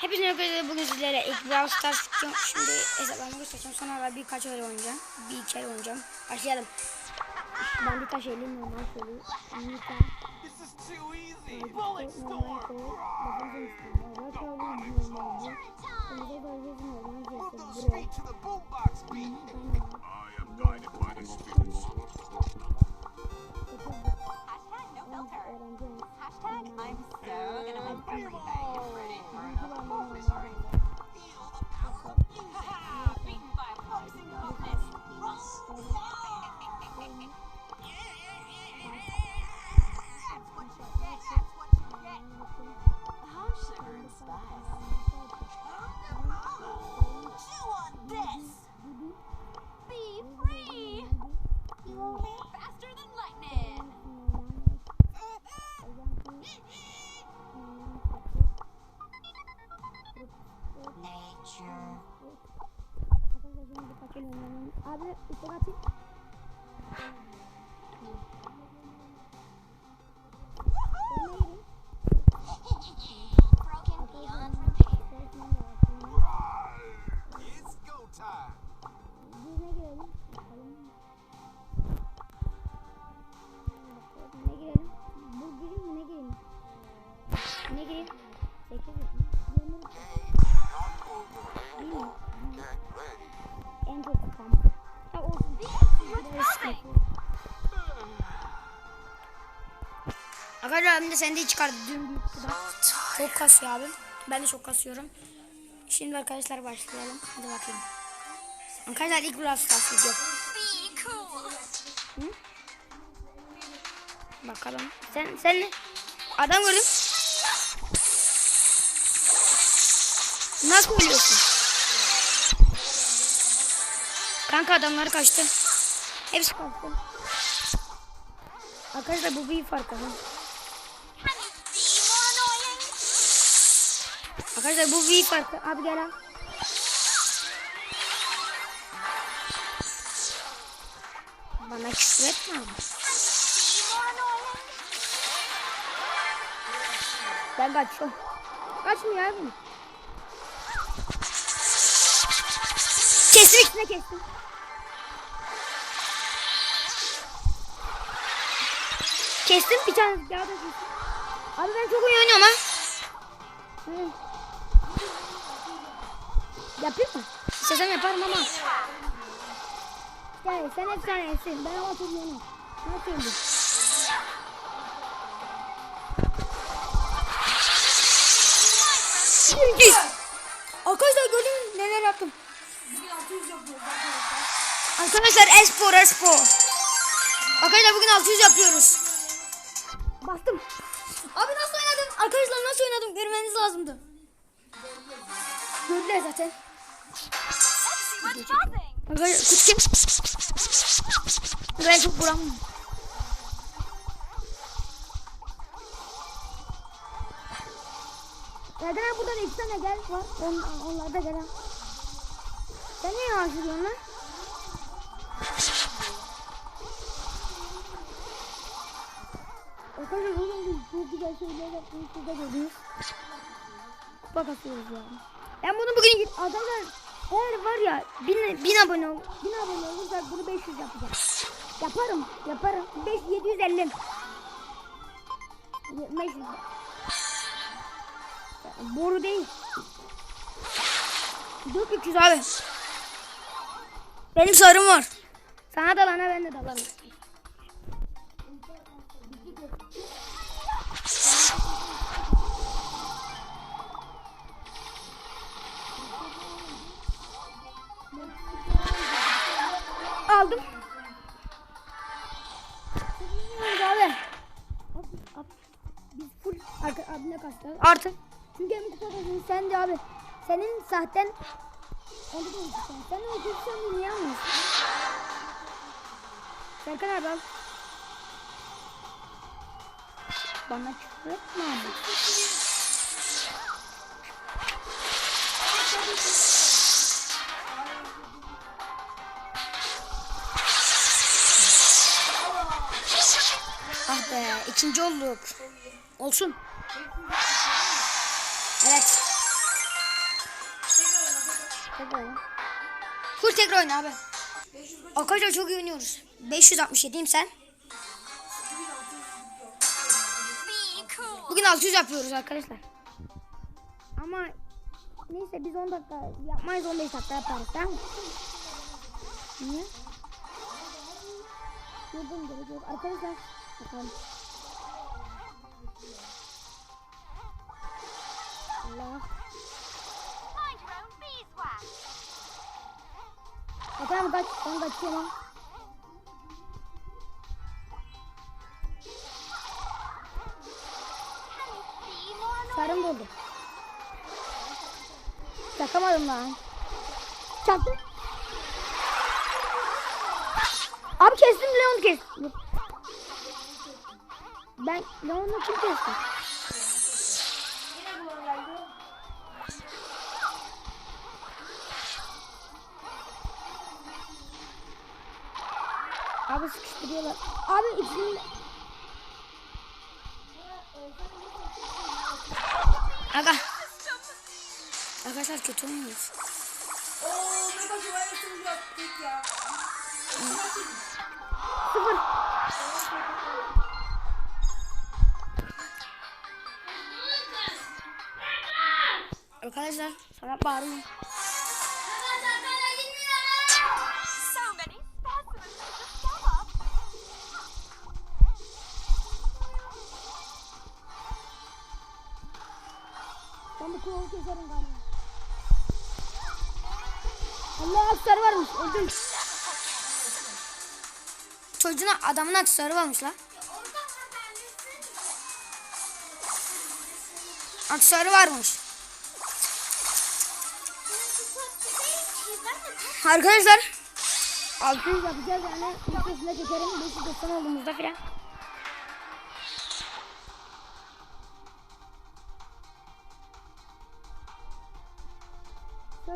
Hepinize arkadaşlar bugün sizlere ilk Brawl Stars çıkacağım. Şimdi hesaplarımı göstereceğim. Sonra da birkaç öyle oynayacağım. Bir kere oynayacağım. Başlayalım. Ben normal. Go straight to the boombox beat. I am guided by the Nature. Abi atayım. Arkadaşlar abim de sende çıkardı dün. Çok kasıyor abim. Ben de çok kasıyorum. Şimdi arkadaşlar başlayalım. Hadi bakayım. Arkadaşlar ilk Brawl Stars. Bakalım. Sen sen ne? Adam gördüm. Nasıl ölüyorsun? Kanka adamlar kaçtı. Hepsi kaçtı. Arkadaşlar bu bir fark ama. Arkadaşlar bu bir fark. Abi gel al. Bana küfür etme abi. Annoying? Ben kaçıyorum. Kaçmıyor abi. Kestim ikisine kestim. Kestim bir tane daha da kestim. Abi ben çok iyi oynuyorum ha. Hı. Yapayım mı? İstesem yaparım ama. Gel sen efsanesin. Ben ama çok iyi oynuyorum. Nasıl oynuyorsun? Biz. Arkadaşlar gördünüz mü neler yaptım? Arkadaşlar espor espor. Arkadaşlar bugün 600 yapıyoruz. Bastım. Abi nasıl oynadım? Arkadaşlar nasıl oynadım? Görmeniz lazımdı. Gördüler zaten. Arkadaşlar kut kim? Ben çok buram. Neden abi burada da iki tane gel var. On, onlar da gelen. Sen niye harcıyorsun lan? Arkadaşlar bugün biz çok güzel şeyler yaptığımız şurada gördünüz. Kupa kasıyoruz yani. Ben bunu bugün git arkadaşlar eğer var ya bin, bin abone ol, bin abone olursak bunu 500 yapacağım. Yaparım, yaparım. 5, 750. 500. Boru değil. 4300 abi. Benim sarım var. Sana da bana ben de dalarım. Artık. Çünkü hem kazanın sen de abi. Senin onu da unutsan. Sen gözüksen de niye almıyorsun? Serkan abi al. Bana küfür etme abi. Ah be ikinci olduk. Olsun. Kur tekrar oyna abi. Arkadaşlar çok iyi oynuyoruz. 567'yim sen. Bugün 600 yapıyoruz arkadaşlar. Ama neyse biz 10 dakika yapmayız 15 dakika yaparız tamam mı? Niye? Gerek yok. Arkadaşlar bakalım. Allah. Bakalım kaç. Ben kaçıyorum. annoying? Sarım doldu. Çakamadım lan. Çaktım. Abi kestim Leon kestim. Ben Leon'u kim kestim? Abi sıkıştırıyorlar. Abi içinde... Aga. Arkadaşlar kötü oynuyoruz. Sıfır. Arkadaşlar sana bağırıyorum. Allah aksesuarı varmış. Öldüm. Çocuğun adamın aksesuarı varmış la. Aksesuarı varmış. Arkadaşlar 600 yapacağız yani videosunda çekerim 590 olduğumuzda filan.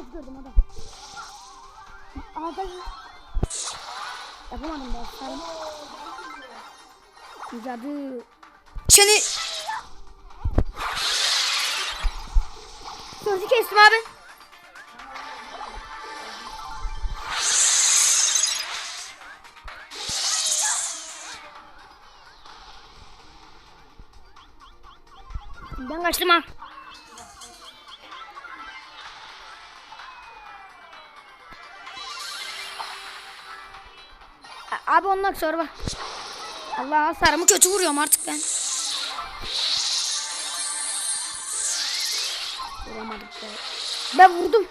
Söz gördüm adam. Arkadaşlar yapamadım sarım. Cadı. Seni Sözü kestim abi. Ben kaçtım ha. Abi ondan sonra Allah hasarımı kötü vuruyorum artık ben. Vuramadım. Böyle. Ben vurdum.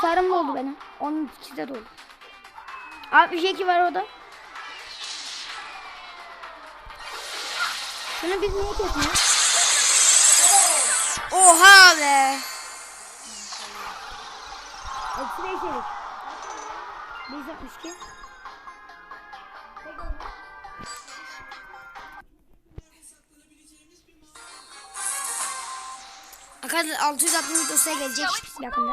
Sarım doldu benim. Onun içi de doldu. Abi bir şey ki var orada. Şunu biz niye kesmiyoruz? Oha be. Eksi beş yedik. 162. Arkadaşlar 660 videosuna gelecek yakında.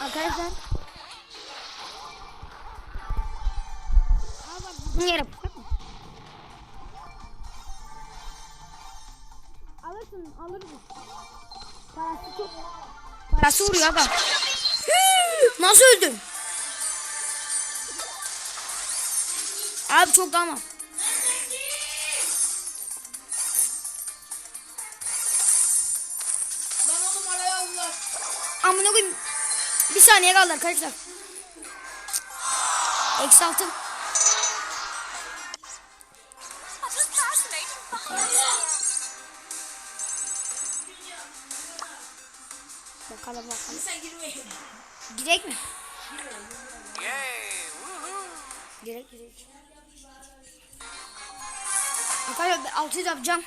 Arkadaşlar. Bak mı? Alırsın alırız. Parası çok. Parası vuruyor aga. Nasıl öldüm? Abi çok ama. Amına koyayım. Bir saniye kaldı arkadaşlar. Eksi altı. Bakalım bakalım. Direkt mi? Direkt direkt. Arkadaşlar 600 yapacağım.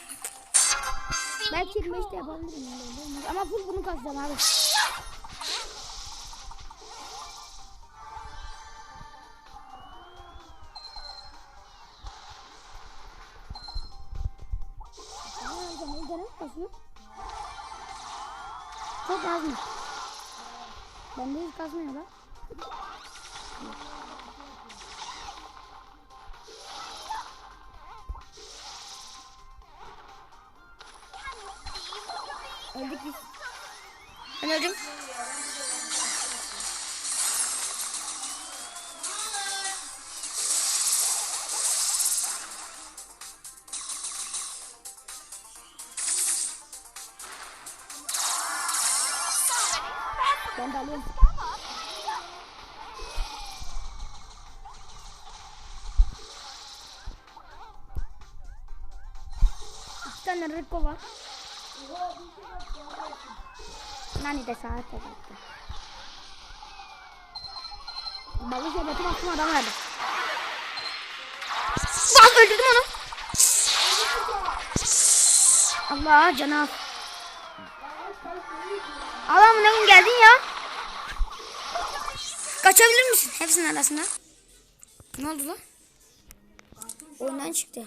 Belki 25'te yapabilirim. yani, olmaz. Ama full bunu kazacağım abi. Çok azmış. Bende hiç kasmıyor lan. Öldük biz. Ben öldüm. Ben de alıyorum. İki tane Rico var. Nani de saat de baktı. Balık şerbeti bastım adam verdi. Bak öldürdüm onu. Allah canı. Allah'ım ne gün geldin ya. Kaçabilir misin hepsinin arasında? Ne oldu lan? Oyundan çıktı.